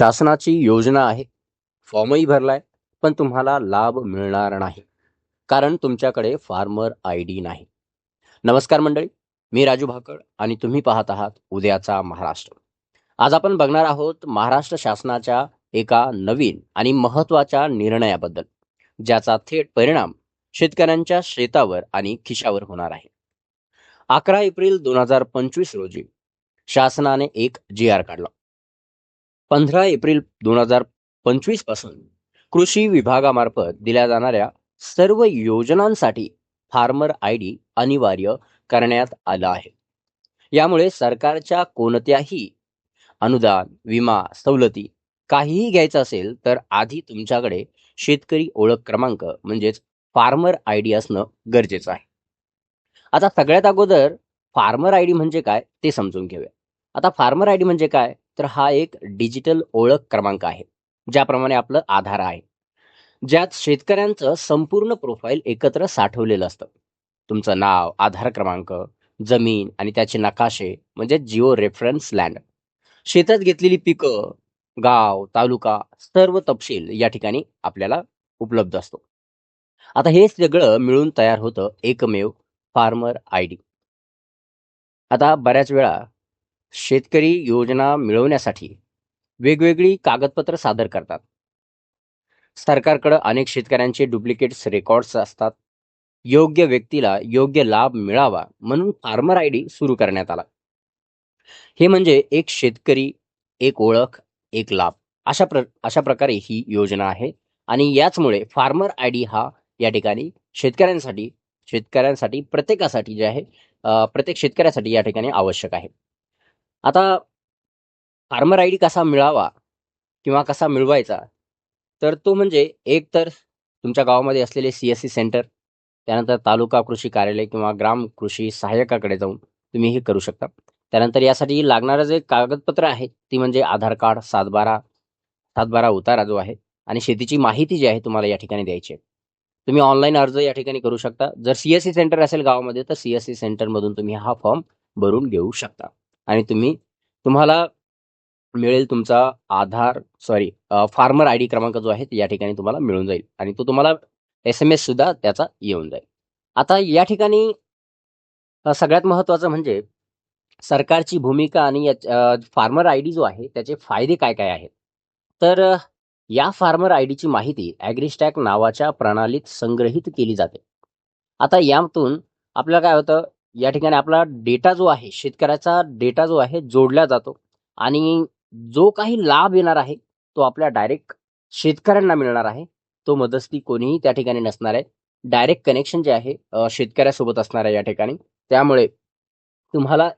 शासनाची योजना आहे. फॉर्मही भरलाय पण तुम्हाला लाभ मिळणार नाही. कारण तुमच्याकडे फार्मर आय डी नाही. नमस्कार मंडळी मी राजू भाकड आणि तुम्ही पाहत आहात उद्याचा महाराष्ट्र. आज आपण बघणार आहोत महाराष्ट्र शासनाच्या एका नवीन आणि महत्त्वाच्या निर्णयाबद्दल ज्याचा थेट परिणाम शेतकऱ्यांच्या शेतावर आणि खिशावर होणार आहे. अकरा एप्रिल दोन हजार पंचवीस रोजी शासनाने एक जी आर काढला. पंधरा एप्रिल दोन हजार पंचवीसपासून कृषी विभागामार्फत दिल्या जाणाऱ्या सर्व योजनांसाठी फार्मर आय डी अनिवार्य करण्यात आलं आहे. यामुळे सरकारच्या कोणत्याही अनुदान विमा सवलती काहीही घ्यायचं असेल तर आधी तुमच्याकडे शेतकरी ओळख क्रमांक म्हणजेच फार्मर आय डी असणं गरजेचं आहे. आता सगळ्यात अगोदर फार्मर आय डी म्हणजे काय ते समजून घेऊया. आता फार्मर आय डी म्हणजे काय? तर हा एक डिजिटल ओळख क्रमांक आहे ज्याप्रमाणे आपलं आधार आहे. ज्यात शेतकऱ्यांचं संपूर्ण प्रोफाईल एकत्र साठवलेलं असतं. तुमचं नाव आधार क्रमांक जमीन आणि त्याचे नकाशे म्हणजे जिओ रेफरन्स लँड. शेतात घेतलेली पिकं गाव तालुका सर्व तपशील या ठिकाणी आपल्याला उपलब्ध असतो. आता हे सगळं मिळून तयार होतं एकमेव फार्मर आय डी. आता बऱ्याच वेळा शेतकरी योजना मिळवण्यासाठी वेगवेगळी कागदपत्र सादर करतात. सरकारकडं अनेक शेतकऱ्यांचे डुप्लिकेट्स रेकॉर्ड्स असतात. योग्य व्यक्तीला योग्य लाभ मिळावा म्हणून फार्मर आय डी सुरू करण्यात आला. हे म्हणजे एक शेतकरी एक ओळख एक लाभ अशा प्र अशा प्रकारे ही योजना आहे आणि याचमुळे फार्मर आय डी हा या ठिकाणी शेतकऱ्यांसाठी शेतकऱ्यांसाठी प्रत्येकासाठी जे आहे प्रत्येक शेतकऱ्यासाठी या ठिकाणी आवश्यक आहे. आता फार्मर आय डी कसा मिळावा किंवा कसा मिळवायचा? तर तो म्हणजे एक तर तुमच्या गावामध्ये असलेले सी एस सी सेंटर त्यानंतर तालुका कृषी कार्यालय किंवा ग्राम कृषी सहाय्यकाकडे जाऊन तुम्ही हे करू शकता. त्यानंतर यासाठी लागणारं जे कागदपत्र आहे ती म्हणजे आधार कार्ड सातबारा सातबारा उतारा जो आहे आणि शेतीची माहिती जी आहे तुम्हाला या ठिकाणी द्यायची आहे. तुम्ही ऑनलाईन अर्ज या ठिकाणी करू शकता. जर सी एस सी सेंटर असेल गावामध्ये तर सी एस सी सेंटरमधून तुम्ही हा फॉर्म भरून घेऊ शकता आणि तुम्ही तुम्हाला मिळेल तुमचा Aadhaar sorry farmer I D क्रमांक जो आहे या ठिकाणी तुम्हाला मिळून जाईल. आणि तो तुम्हाला एस एम एस सुद्धा त्याचा येऊन जाईल. आता या ठिकाणी सगळ्यात महत्त्वाचं म्हणजे सरकारची भूमिका आणि फार्मर आय डी जो आहे त्याचे फायदे काय काय आहेत? तर या फार्मर आय डीची माहिती ॲग्रिस्टॅक नावाच्या प्रणालीत संग्रहित केली जाते. आता यातून आपल्याला काय होतं? या ठिकाणी आपला डेटा जो आहे शेतकऱ्याचा डेटा जो आहे जोडला जातो. आणि जो काही लाभ येणार आहे तो आपल्या डायरेक्ट शेतकऱ्यांना मिळणार आहे. तो मदस्ती कोणीही त्या ठिकाणी नसणार आहे. डायरेक्ट कनेक्शन जे आहे शेतकऱ्यासोबत असणार आहे या ठिकाणी. त्यामुळे तुम्हाला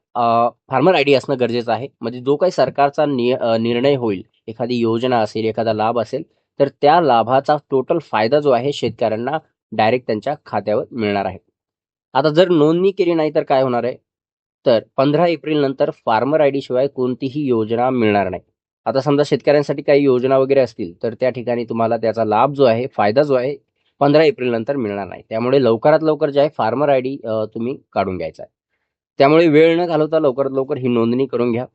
फार्मर आय डी असणं गरजेचं आहे. म्हणजे जो काही सरकारचा निर्णय होईल एखादी योजना असेल एखादा लाभ असेल तर त्या लाभाचा टोटल फायदा जो आहे शेतकऱ्यांना डायरेक्ट त्यांच्या खात्यावर मिळणार आहे. आता जर नोंदणी केली नाही तर काय होणार आहे? तर पंधरा एप्रिल नंतर फार्मर आय डी शिवाय कोणतीही योजना मिळणार नाही. आता समजा शेतकऱ्यांसाठी काही योजना वगैरे असतील तर त्या ठिकाणी तुम्हाला त्याचा लाभ जो आहे फायदा जो आहे पंधरा एप्रिल नंतर मिळणार नाही. त्यामुळे लवकरात लवकर जे आहे फार्मर आय डी तुम्ही काढून घ्यायचा आहे. त्यामुळे वेळ न घालवता लवकरात लवकर ही नोंदणी करून घ्या.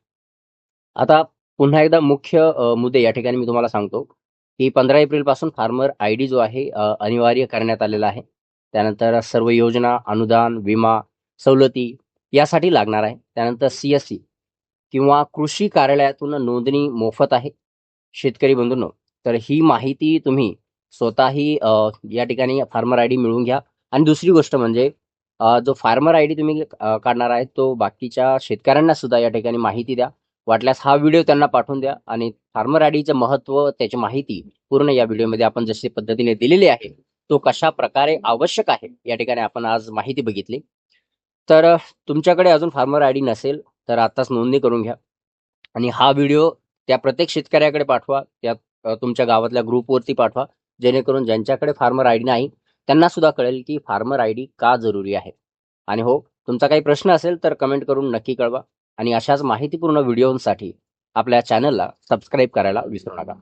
आता पुन्हा एकदा मुख्य मुद्दे या ठिकाणी मी तुम्हाला सांगतो की पंधरा एप्रिलपासून फार्मर आय डी जो आहे अनिवार्य करण्यात आलेला आहे. त्यानंतर सर्व योजना अनुदान विमा सवलती यासाठी लागणार आहे. त्यानंतर सी एस सी किंवा कृषी कार्यालयातून नोंदणी मोफत आहे. शेतकरी बंधूंनो तर ही माहिती तुम्ही स्वतःही या ठिकाणी फार्मर आय डी मिळवून घ्या. आणि दुसरी गोष्ट म्हणजे जो फार्मर आय डी तुम्ही काढणार आहे तो बाकीच्या शेतकऱ्यांना सुद्धा या ठिकाणी माहिती द्या. वाटल्यास हा व्हिडिओ त्यांना पाठवून द्या आणि फार्मर आय डीचं महत्त्व त्याची माहिती पूर्ण या व्हिडिओमध्ये आपण जशी पद्धतीने दिलेली आहे तो कशा प्रकारे आवश्यक आहे या ठिकाणी आपण आज माहिती बघितली. तर तुमच्याकडे अजून फार्मर आय डी नसेल तर आत्ताच नोंदणी करून घ्या. आणि हा व्हिडिओ त्या प्रत्येक शेतकऱ्याकडे पाठवा त्या तुमच्या गावातल्या ग्रुपवरती पाठवा जेणेकरून ज्यांच्याकडे फार्मर आय डी नाही त्यांना सुद्धा कळेल की फार्मर आय डी का जरुरी आहे. आणि हो तुमचा काही प्रश्न असेल तर कमेंट करून नक्की कळवा. आणि अशाच माहितीपूर्ण व्हिडिओसाठी आपल्या चॅनलला सबस्क्राईब करायला विसरू नका.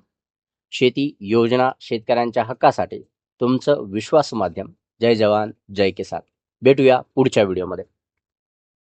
शेती योजना शेतकऱ्यांच्या हक्कासाठी तुमचं विश्वास माध्यम. जय जवान जय किसान. भेटूया पुढच्या व्हिडिओमध्ये.